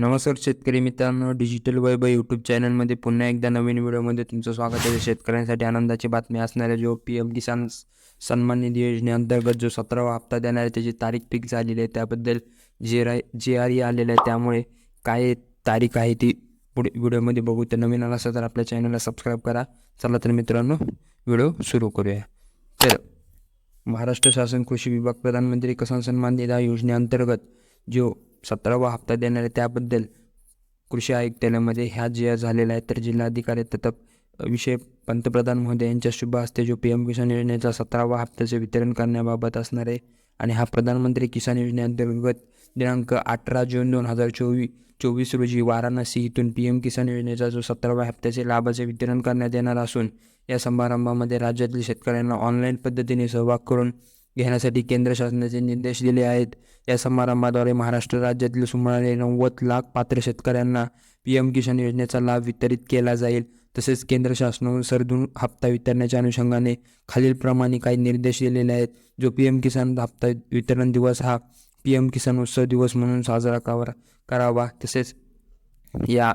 नमस्कार शेतकरी मित्रांनो डिजिटल वैभव यूट्यूब चॅनलमध्ये पुन्हा एकदा नवीन व्हिडिओमध्ये तुमचं स्वागत आहे. शेतकऱ्यांसाठी आनंदाची बातमी असणाऱ्या जो पी एम किसान सन्मान निधी योजनेअंतर्गत जो सतरावा हप्ता देणार आहे त्याची तारीख फिक्स झालेली आहे. त्याबद्दल जे आर जे आर ई आलेलं आहे त्यामुळे काय तारीख आहे ती पुढे व्हिडिओमध्ये बघू. तर नवीन आला असेल तर आपल्या चॅनलला सबस्क्राईब करा. चला तर मित्रांनो व्हिडिओ सुरू करूया. तर महाराष्ट्र शासन कृषी विभाग प्रधानमंत्री किसान सन्मान निधी योजनेअंतर्गत जो सतरावा हप्ता देणार आहे त्याबद्दल कृषी आयुक्तालयामध्ये ह्या जे झालेला आहे तर जिल्हाधिकारी तथा विषय पंतप्रधान महोदय यांच्या शुभ हस्ते जो पी एम किसान योजनेचा सतरावा हप्त्याचे वितरण करण्याबाबत असणार आहे आणि हा प्रधानमंत्री किसान योजनेअंतर्गत दिनांक अठरा जून दोन हजार चोवीस चोवीस रोजी वाराणसी इथून पी एम किसान योजनेचा जो सतराव्या हप्त्याचे लाभाचे वितरण करण्यात येणार असून या समारंभामध्ये राज्यातील शेतकऱ्यांना ऑनलाईन पद्धतीने सहभाग करून घेण्यासाठी केंद्र शासनाचे निर्देश दिले आहेत. या समारंभाद्वारे महाराष्ट्र राज्यातील सुमारे नव्वद लाख पात्र शेतकऱ्यांना पी एम किसान योजनेचा लाभ वितरित केला जाईल. तसेच केंद्र शासनाकडून सरदून हप्ता वितरणाच्या अनुषंगाने खालीलप्रमाणे काही निर्देश दिलेले आहेत. जो पी एम किसान हप्ता वितरण दिवस हा पी एम किसान उत्सव दिवस म्हणून साजरा करावा करावा. तसेच या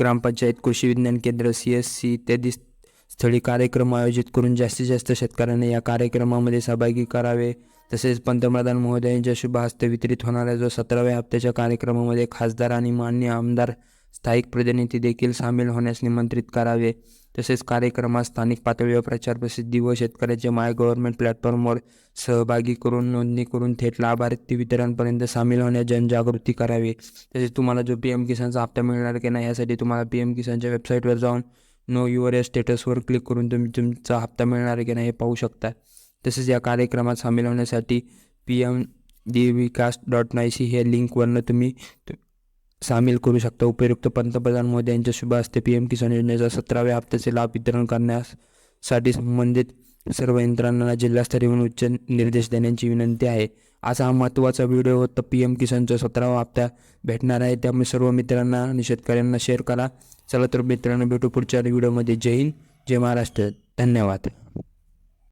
ग्रामपंचायत कृषी विज्ञान केंद्र सी एस सी इत्यादी स्थळी कार्यक्रम आयोजित करून जास्तीत जास्त शेतकऱ्यांना या कार्यक्रमामध्ये सहभागी करावे. तसेच पंतप्रधान महोदयांच्या शुभ हस्ते वितरित होणाऱ्या जो सतराव्या हप्त्याच्या कार्यक्रमामध्ये खासदार आणि मान्य आमदार स्थायिक प्रतिनिधी देखील सामील होण्यास निमंत्रित करावे. तसेच कार्यक्रमात स्थानिक पातळीवर प्रचार प्रसिद्धी व शेतकऱ्याचे माय गव्हर्नमेंट प्लॅटफॉर्मवर सहभागी करून नोंदणी करून थेट लाभार्थी वितरणपर्यंत सामील होण्यास जनजागृती करावी. तसेच तुम्हाला जो पी एम किसानचा हप्ता मिळणार की नाही यासाठी तुम्हाला पी एम किसानच्या वेबसाईटवर जाऊन नो युअर या स्टेटसवर क्लिक करून तुम्ही तुमचा हप्ता मिळणार आहे की नाही हे पाहू शकता. तसेच या कार्यक्रमात सामील होण्यासाठी P M D Vikas dot NIC हे लिंकवरनं तुम्ही सामील करू शकता. उपयुक्त पंतप्रधान मोदी यांच्या शुभ हस्ते पी एम किसान योजनेचा सतराव्या हप्त्याचे लाभ वितरण करण्यासाठी संबंधित सर्व यंत्रणांना जिल्हास्तरीय उच्च निर्देश देण्याची विनंती आहे. असा हा महत्त्वाचा व्हिडिओ होता पी एम किसानचा सतरावा हप्ता भेटणार आहे. त्यामुळे सर्व मित्रांना आणि शेतकऱ्यांना शेअर करा. चला तर मित्रांनो भेटू पुढच्या व्हिडिओमध्ये. जय हिंद जय महाराष्ट्र. धन्यवाद.